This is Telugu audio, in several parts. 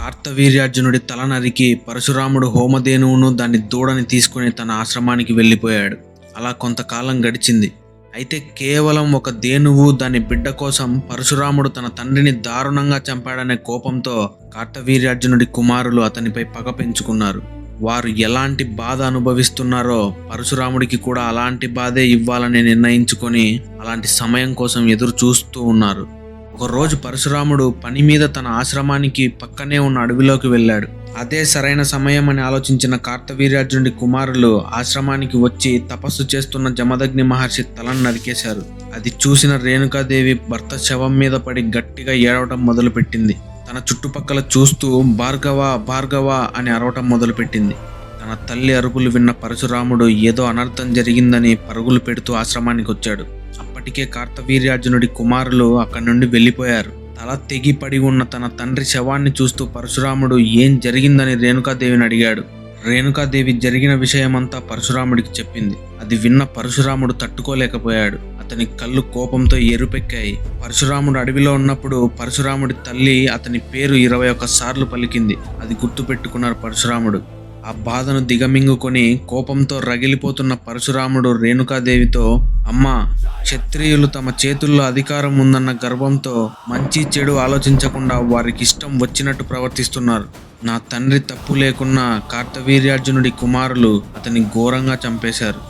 కార్తవీర్యార్జునుడి తల నరికి పరశురాముడు హోమధేనువును దాని దూడని తీసుకుని తన ఆశ్రమానికి వెళ్ళిపోయాడు. అలా కొంతకాలం గడిచింది. అయితే కేవలం ఒక దేనువు దాని బిడ్డ కోసం పరశురాముడు తన తండ్రిని దారుణంగా చంపాడనే కోపంతో కార్తవీర్యార్జునుడి కుమారులు అతనిపై పగ పెంచుకున్నారు. వారు ఎలాంటి బాధ అనుభవిస్తున్నారో పరశురాముడికి కూడా అలాంటి బాధే ఇవ్వాలని నిర్ణయించుకొని అలాంటి సమయం కోసం ఎదురు చూస్తూ ఉన్నారు. ఒకరోజు పరశురాముడు పని మీద తన ఆశ్రమానికి పక్కనే ఉన్న అడవిలోకి వెళ్ళాడు. అదే సరైన సమయం అని ఆలోచించిన కార్తవీర్యార్జునుడి కుమారులు ఆశ్రమానికి వచ్చి తపస్సు చేస్తున్న జమదగ్ని మహర్షి తలను నరికేశారు. అది చూసిన రేణుకాదేవి భర్త శవం మీద పడి గట్టిగా ఏడవటం మొదలుపెట్టింది. తన చుట్టుపక్కల చూస్తూ భార్గవ భార్గవ అని అరవటం మొదలుపెట్టింది. తన తల్లి అరుపులు విన్న పరశురాముడు ఏదో అనర్థం జరిగిందని పరుగులు పెడుతూ ఆశ్రమానికి వచ్చాడు అప్పటికే కార్తవీర్యార్జునుడి కుమారులు అక్కడి నుండి వెళ్ళిపోయారు. తల తెగిపడి ఉన్న తన తండ్రి శవాన్ని చూస్తూ పరశురాముడు ఏం జరిగిందని రేణుకాదేవిని అడిగాడు. రేణుకాదేవి జరిగిన విషయమంతా పరశురాముడికి చెప్పింది. అది విన్న పరశురాముడు తట్టుకోలేకపోయాడు. అతని కళ్ళు కోపంతో ఎరుపెక్కాయి. పరశురాముడు అడవిలో ఉన్నప్పుడు పరశురాముడి తల్లి అతని పేరు ఇరవై ఒక్క సార్లు పలికింది. అది గుర్తుపెట్టుకున్నారు పరశురాముడు. ఆ బాధను దిగమింగుకొని కోపంతో రగిలిపోతున్న పరశురాముడు రేణుకాదేవితో అమ్మా క్షత్రియులు తమ చేతుల్లో అధికారం ఉందన్న గర్వంతో మంచి చెడు ఆలోచించకుండా వారికి ఇష్టం వచ్చినట్టు ప్రవర్తిస్తున్నారు. నా తండ్రి తప్పు లేకున్నా కార్తవీర్యార్జునుడి కుమారులు అతని ఘోరంగా చంపేశారు.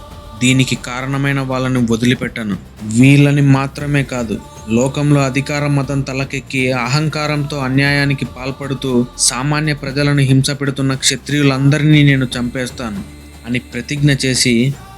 దీనికి కారణమైన వాళ్ళని వదిలిపెట్టను. వీళ్ళని మాత్రమే కాదు లోకంలో అధికార మతం తలకెక్కి అహంకారంతో అన్యాయానికి పాల్పడుతూ సామాన్య ప్రజలను హింస పెడుతున్న క్షత్రియులందరినీ నేను చంపేస్తాను అని ప్రతిజ్ఞ చేసి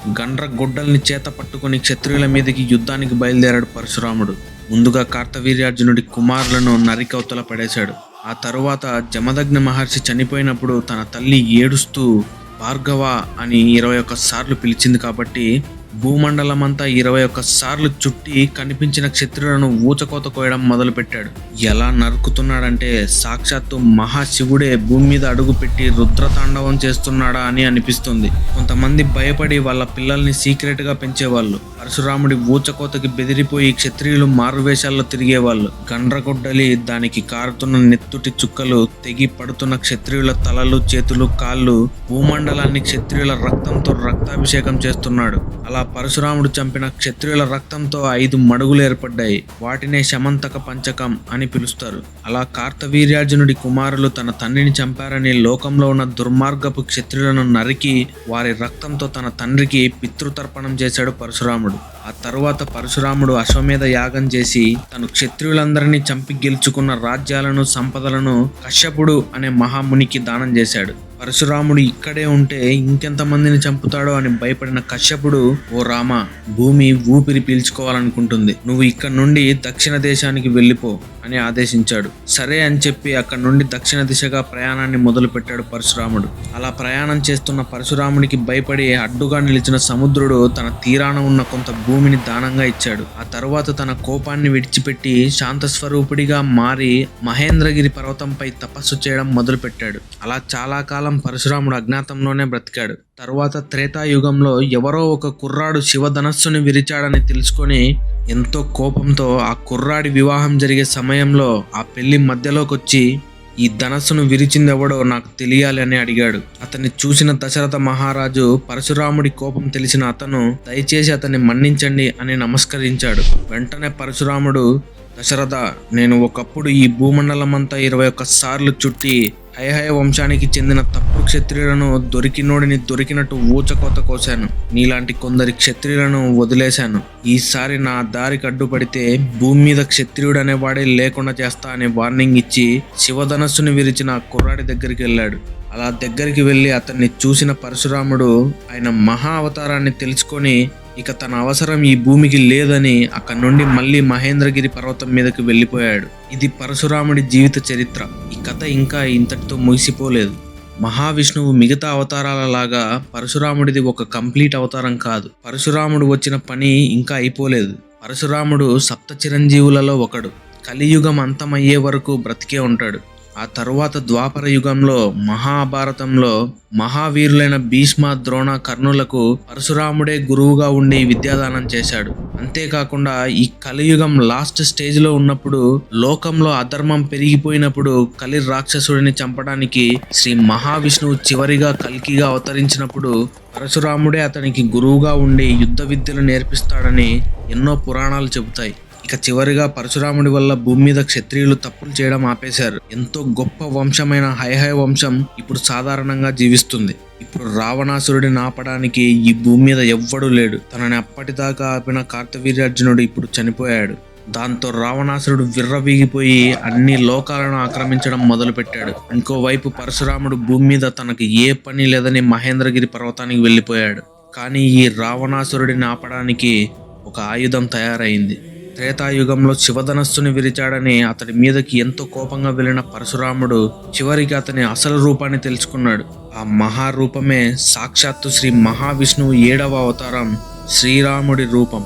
గండ్ర గుడ్డల్ని చేత పట్టుకుని క్షత్రియుల మీదకి యుద్ధానికి బయలుదేరాడు పరశురాముడు. ముందుగా కార్తవీర్యార్జునుడి కుమారులను నరికవతల పడేశాడు. ఆ తరువాత జమదగ్ని మహర్షి చనిపోయినప్పుడు తన తల్లి ఏడుస్తూ భార్గవ అని ఇరవై ఒక్క సార్లు పిలిచింది కాబట్టి భూమండలమంతా ఇరవై ఒక్క సార్లు చుట్టి కనిపించిన క్షత్రులను ఊచకోత కోయడం మొదలుపెట్టాడు. ఎలా నరుకుతున్నాడంటే సాక్షాత్తు మహాశివుడే భూమి మీద అడుగుపెట్టి రుద్రతాండవం చేస్తున్నాడా అని అనిపిస్తుంది. కొంతమంది భయపడి వాళ్ళ పిల్లల్ని సీక్రెట్గా పెంచేవాళ్ళు. పరశురాముడి ఊచకోతకి బెదిరిపోయి క్షత్రియులు మారువేషాల్లో తిరిగేవాళ్ళు. గండ్రగొడ్డలి దానికి కారుతున్న నెత్తుటి చుక్కలు తెగి పడుతున్న క్షత్రియుల తలలు చేతులు కాళ్ళు భూమండలాన్ని క్షత్రియుల రక్తంతో రక్తాభిషేకం చేస్తున్నాడు. అలా పరశురాముడు చంపిన క్షత్రియుల రక్తంతో ఐదు మడుగులు ఏర్పడ్డాయి. వాటినే శమంతక పంచకం అని పిలుస్తారు. అలా కార్తవీర్యార్జునుడి కుమారులు తన తండ్రిని చంపారని లోకంలో ఉన్న దుర్మార్గపు క్షత్రియులను నరికి వారి రక్తంతో తన తండ్రికి పితృతర్పణం చేశాడు పరశురాముడు. ఆ తరువాత పరశురాముడు అశ్వమేధ యాగం చేసి తను క్షత్రియులందరినీ చంపి గెలుచుకున్న రాజ్యాలను సంపదలను కశ్యపుడు అనే మహామునికి దానం చేశాడు. పరశురాముడు ఇక్కడే ఉంటే ఇంకెంతమందిని చంపుతాడో అని భయపడిన కశ్యపుడు ఓ రామ భూమి ఊపిరి పీల్చుకోవాలనుకుంటుంది. నువ్వు ఇక్కడ నుండి దక్షిణ దేశానికి వెళ్ళిపో. అని ఆదేశించాడు. సరే అని చెప్పి అక్కడి నుండి దక్షిణ దిశగా ప్రయాణాన్ని మొదలుపెట్టాడు పరశురాముడు. అలా ప్రయాణం చేస్తున్న పరశురాముడికి భయపడి అడ్డుగా నిలిచిన సముద్రుడు తన తీరాన ఉన్న కొంత భూమిని దానంగా ఇచ్చాడు. ఆ తరువాత తన కోపాన్ని విడిచిపెట్టి శాంత స్వరూపుడిగా మారి మహేంద్రగిరి పర్వతంపై తపస్సు చేయడం మొదలుపెట్టాడు. అలా చాలా కాలం పరశురాముడు అజ్ఞాతంలోనే బ్రతికాడు. తరువాత త్రేతాయుగంలో ఎవరో ఒక కుర్రాడు శివధనస్సుని విరిచాడని తెలుసుకొని ఎంతో కోపంతో ఆ కుర్రాడి వివాహం జరిగే సమయంలో ఆ పెళ్ళి మధ్యలోకి వచ్చి ఈ ధనస్సును విరిచిందెవడో నాకు తెలియాలి అని అడిగాడు. అతన్ని చూసిన దశరథ మహారాజు పరశురాముడి కోపం తెలిసిన అతను దయచేసి అతన్ని మన్నించండి అని నమస్కరించాడు. వెంటనే పరశురాముడు దశరథ నేను ఒకప్పుడు ఈ భూమండలమంతా ఇరవై ఒక్క సార్లు చుట్టి హయహయ వంశానికి చెందిన తప్పుడు క్షత్రియులను దొరికినోడిని దొరికినట్టు ఊచకోత కోశాను. నీలాంటి కొందరి క్షత్రియులను వదిలేశాను. ఈసారి నా దారికి అడ్డుపడితే భూమి మీద క్షత్రియుడు అనేవాడే లేకుండా చేస్తా అనే వార్నింగ్ ఇచ్చి శివధనస్సుని విరిచిన కుర్రాడి దగ్గరికి వెళ్ళాడు. అలా దగ్గరికి వెళ్ళి అతన్ని చూసిన పరశురాముడు ఆయన మహా అవతారాన్ని తెలుసుకొని ఇక తన అవసరం ఈ భూమికి లేదని అక్కడి నుండి మళ్ళీ మహేంద్రగిరి పర్వతం మీదకి వెళ్ళిపోయాడు. ఇది పరశురాముడి జీవిత చరిత్ర. ఈ కథ ఇంకా ఇంతటితో ముగిసిపోలేదు. మహావిష్ణువు మిగతా అవతారాల లాగా పరశురాముడిది ఒక కంప్లీట్ అవతారం కాదు. పరశురాముడు వచ్చిన పని ఇంకా అయిపోలేదు. పరశురాముడు సప్త చిరంజీవులలో ఒకడు. కలియుగం అంతమయ్యే వరకు బ్రతికే ఉంటాడు. ఆ తరువాత ద్వాపర యుగంలో మహాభారతంలో మహావీరులైన భీష్మ ద్రోణ కర్ణులకు పరశురాముడే గురువుగా ఉండి విద్యాదానం చేశాడు. అంతేకాకుండా ఈ కలియుగం లాస్ట్ స్టేజ్లో ఉన్నప్పుడు లోకంలో అధర్మం పెరిగిపోయినప్పుడు కలి రాక్షసుడిని చంపడానికి శ్రీ మహావిష్ణువు చివరిగా కల్కిగా అవతరించినప్పుడు పరశురాముడే అతనికి గురువుగా ఉండి యుద్ధ విద్యలు నేర్పిస్తాడని ఎన్నో పురాణాలు చెబుతాయి. ఇక చివరిగా పరశురాముడి వల్ల భూమి మీద క్షత్రియులు తప్పులు చేయడం ఆపేశారు. ఎంతో గొప్ప వంశమైన హైహై వంశం ఇప్పుడు సాధారణంగా జీవిస్తుంది. ఇప్పుడు రావణాసురుడిని ఆపడానికి ఈ భూమి మీద ఎవ్వడూ లేడు. తనని అప్పటిదాకా ఆపిన కార్తవీర్యార్జునుడు ఇప్పుడు చనిపోయాడు. దాంతో రావణాసురుడు విర్రవీగిపోయి అన్ని లోకాలను ఆక్రమించడం మొదలుపెట్టాడు. ఇంకోవైపు పరశురాముడు భూమి మీద తనకు ఏ పని లేదని మహేంద్రగిరి పర్వతానికి వెళ్ళిపోయాడు. కానీ ఈ రావణాసురుడిని ఆపడానికి ఒక ఆయుధం తయారైంది. త్రేతాయుగంలో శివధనస్సుని విరిచాడని అతడి మీదకి ఎంతో కోపంగా వెళ్ళిన పరశురాముడు చివరికి అతని అసలు రూపాన్ని తెలుసుకున్నాడు. ఆ మహారూపమే సాక్షాత్తు శ్రీ మహావిష్ణువు ఏడవ అవతారం శ్రీరాముడి రూపం.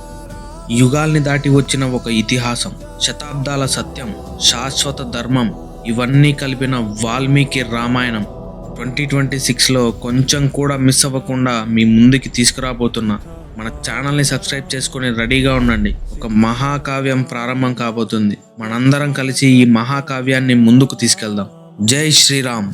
యుగాల్ని దాటి వచ్చిన ఒక ఇతిహాసం శతాబ్దాల సత్యం శాశ్వత ధర్మం ఇవన్నీ కలిపిన వాల్మీకి రామాయణం. ట్వంటీ ట్వంటీ సిక్స్లో కొంచెం కూడా మిస్ అవ్వకుండా మీ ముందుకి తీసుకురాబోతున్నా. మన ఛానల్ని సబ్స్క్రైబ్ చేసుకొని రెడీగా ఉండండి. ఒక మహాకావ్యం ప్రారంభం కాబోతుంది మనందరం కలిసి ఈ మహాకావ్యాన్ని ముందుకు తీసుకెళ్దాం జై శ్రీరామ్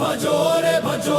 भजो रे भजो